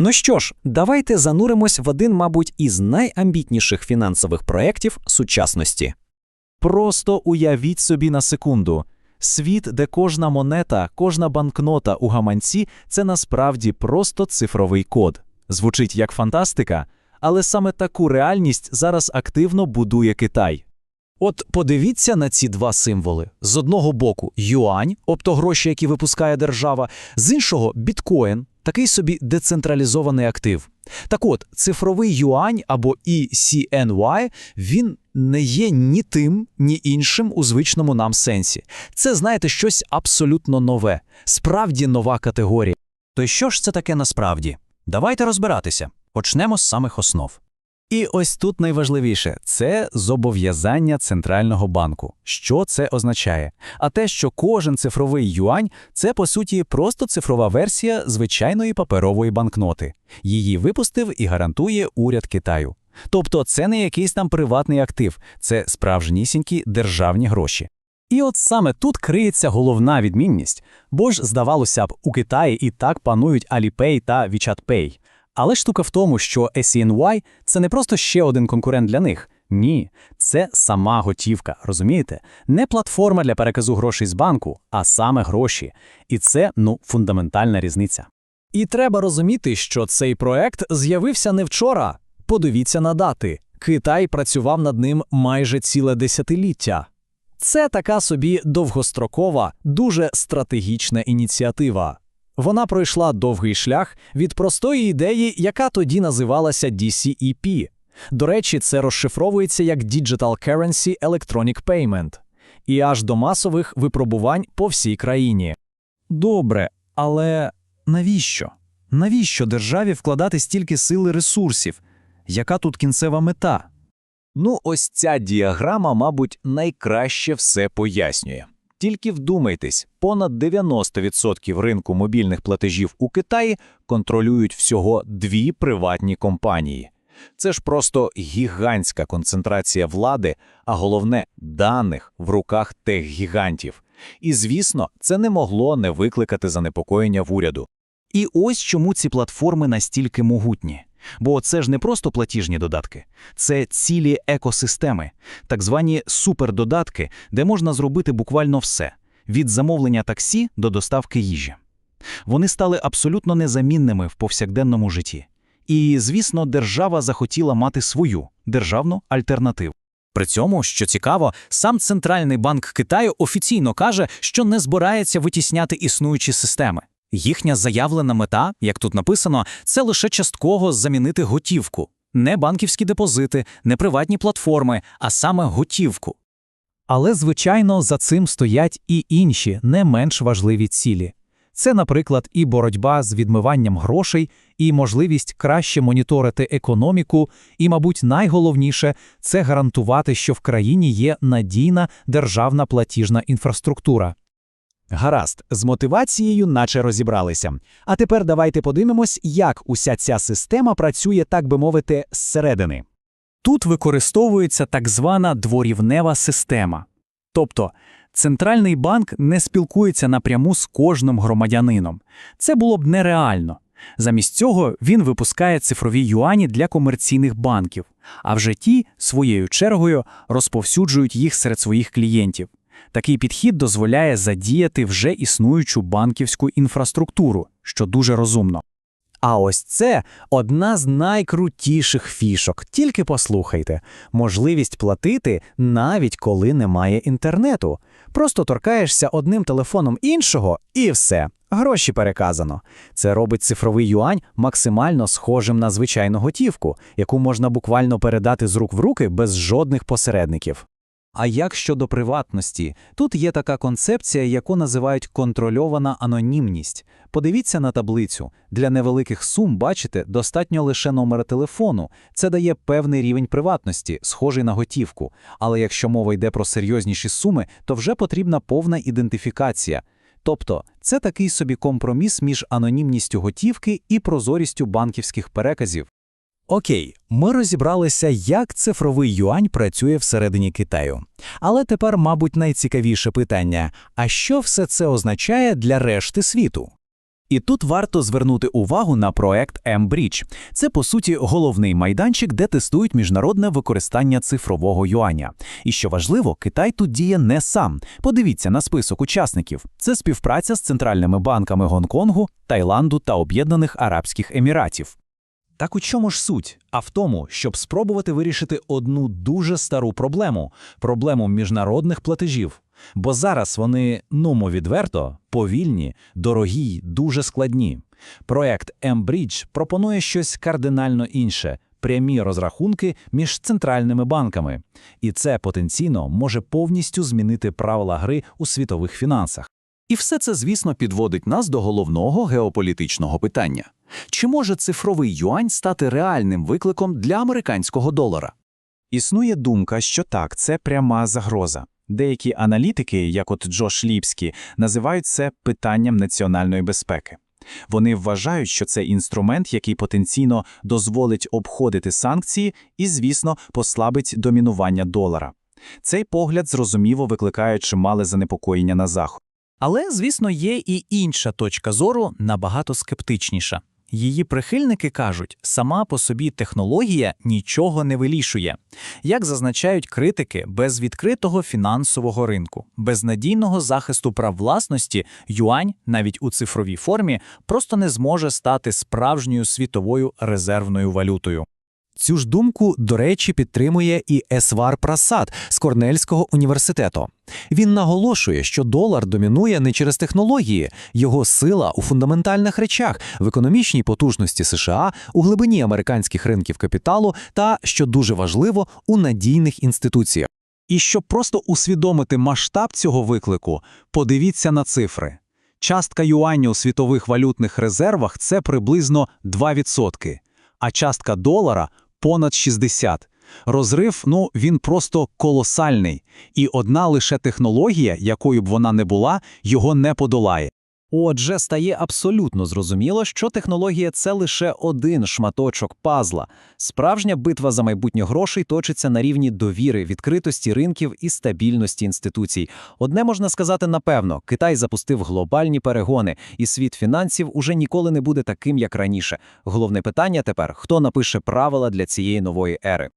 Ну що ж, давайте зануримось в один, мабуть, із найамбітніших фінансових проєктів сучасності. Просто уявіть собі на секунду. Світ, де кожна монета, кожна банкнота у гаманці це насправді просто цифровий код. Звучить як фантастика, але саме таку реальність зараз активно будує Китай. От подивіться на ці два символи: з одного боку юань, тобто гроші, які випускає держава, з іншого біткоін, такий собі децентралізований актив. Так от, цифровий юань або ECNY, він не є ні тим, ні іншим у звичному нам сенсі. Це, знаєте, щось абсолютно нове, справді нова категорія. То що ж це таке насправді? Давайте розбиратися. Почнемо з самих основ. І ось тут найважливіше це зобов'язання центрального банку. Що це означає? А те, що кожен цифровий юань це по суті просто цифрова версія звичайної паперової банкноти. Її випустив і гарантує уряд Китаю. Тобто це не якийсь там приватний актив, це справжнісінькі державні гроші. І от саме тут криється головна відмінність, бо ж, здавалося б, у Китаї і так панують Alipay та WeChat Pay. Але штука в тому, що SCNY – це не просто ще один конкурент для них. Ні, це сама готівка, розумієте? Не платформа для переказу грошей з банку, а саме гроші. І це, ну, фундаментальна різниця. І треба розуміти, що цей проект з'явився не вчора. Подивіться на дати. Китай працював над ним майже ціле десятиліття. Це така собі довгострокова, дуже стратегічна ініціатива. Вона пройшла довгий шлях від простої ідеї, яка тоді називалася DCEP. До речі, це розшифровується як Digital Currency Electronic Payment. І аж до масових випробувань по всій країні. Добре, але навіщо? Навіщо державі вкладати стільки сил і ресурсів? Яка тут кінцева мета? Ну, ось ця діаграма, мабуть, найкраще все пояснює. Тільки вдумайтесь, понад 90% ринку мобільних платежів у Китаї контролюють всього дві приватні компанії. Це ж просто гігантська концентрація влади, а головне даних в руках тих гігантів. І звісно, це не могло не викликати занепокоєння в уряду. І ось чому ці платформи настільки могутні. Бо це ж не просто платіжні додатки, це цілі екосистеми, так звані супердодатки, де можна зробити буквально все від замовлення таксі до доставки їжі. Вони стали абсолютно незамінними в повсякденному житті. І, звісно, держава захотіла мати свою державну альтернативу. При цьому, що цікаво, сам Центральний банк Китаю офіційно каже, що не збирається витісняти існуючі системи. Їхня заявлена мета, як тут написано, це лише частково замінити готівку, не банківські депозити, не приватні платформи, а саме готівку. Але, звичайно, за цим стоять і інші не менш важливі цілі. Це, наприклад, і боротьба з відмиванням грошей, і можливість краще моніторити економіку, і, мабуть, найголовніше це гарантувати, що в країні є надійна державна платіжна інфраструктура. Гаразд, з мотивацією наче розібралися. А тепер давайте подивимось, як уся ця система працює, так би мовити, зсередини. Тут використовується так звана дворівнева система. Тобто центральний банк не спілкується напряму з кожним громадянином. Це було б нереально. Замість цього він випускає цифрові юані для комерційних банків, а вже ті, своєю чергою, розповсюджують їх серед своїх клієнтів. Такий підхід дозволяє задіяти вже існуючу банківську інфраструктуру, що дуже розумно. А ось це одна з найкрутіших фішок. Тільки послухайте, можливість платити навіть коли немає інтернету. Просто торкаєшся одним телефоном іншого, і все. Гроші переказано. Це робить цифровий юань максимально схожим на звичайну готівку, яку можна буквально передати з рук в руки без жодних посередників. А як щодо приватності, тут є така концепція, яку називають контрольована анонімність. Подивіться на таблицю. Для невеликих сум, бачите, достатньо лише номера телефону. Це дає певний рівень приватності, схожий на готівку. Але якщо мова йде про серйозніші суми, то вже потрібна повна ідентифікація. Тобто, це такий собі компроміс між анонімністю готівки і прозорістю банківських переказів. Окей, ми розібралися, як цифровий юань працює всередині Китаю. Але тепер, мабуть, найцікавіше питання: а що все це означає для решти світу? І тут варто звернути увагу на проект M-Bridge. Це, по суті, головний майданчик, де тестують міжнародне використання цифрового юаня. І що важливо, Китай тут діє не сам. Подивіться на список учасників. Це співпраця з центральними банками Гонконгу, Таїланду та Об'єднаних Арабських Еміратів. Так у чому ж суть? А в тому, щоб спробувати вирішити одну дуже стару проблему проблему міжнародних платежів. Бо зараз вони, нумо відверто, повільні, дорогі, й дуже складні. Проект M-Bridge пропонує щось кардинально інше прямі розрахунки між центральними банками. І це потенційно може повністю змінити правила гри у світових фінансах. І все це, звісно, підводить нас до головного геополітичного питання. Чи може цифровий юань стати реальним викликом для американського долара? Існує думка, що так, це пряма загроза. Деякі аналітики, як от Джош Ліпський, називають це питанням національної безпеки. Вони вважають, що це інструмент, який потенційно дозволить обходити санкції і, звісно, послабить домінування долара. Цей погляд зрозуміло викликає чимале занепокоєння на Заході. Але, звісно, є і інша точка зору, набагато скептичніша. Її прихильники кажуть, сама по собі технологія нічого не вирішує. Як зазначають критики, без відкритого фінансового ринку, без надійного захисту прав власності, юань, навіть у цифровій формі, просто не зможе стати справжньою світовою резервною валютою. Цю ж думку, до речі, підтримує і Есвар Прасад з Корнельського університету. Він наголошує, що долар домінує не через технології, його сила у фундаментальних речах, в економічній потужності США, у глибині американських ринків капіталу та, що дуже важливо, у надійних інституціях. І щоб просто усвідомити масштаб цього виклику, подивіться на цифри. Частка юаню у світових валютних резервах це приблизно 2%, а частка долара понад 60. Розрив, ну, він просто колосальний, і одна лише технологія, якою б вона не була, його не подолає. Отже, стає абсолютно зрозуміло, що технологія це лише один шматочок пазла. Справжня битва за майбутнє грошей точиться на рівні довіри, відкритості ринків і стабільності інституцій. Одне можна сказати напевно: Китай запустив глобальні перегони, і світ фінансів уже ніколи не буде таким, як раніше. Головне питання тепер: хто напише правила для цієї нової ери.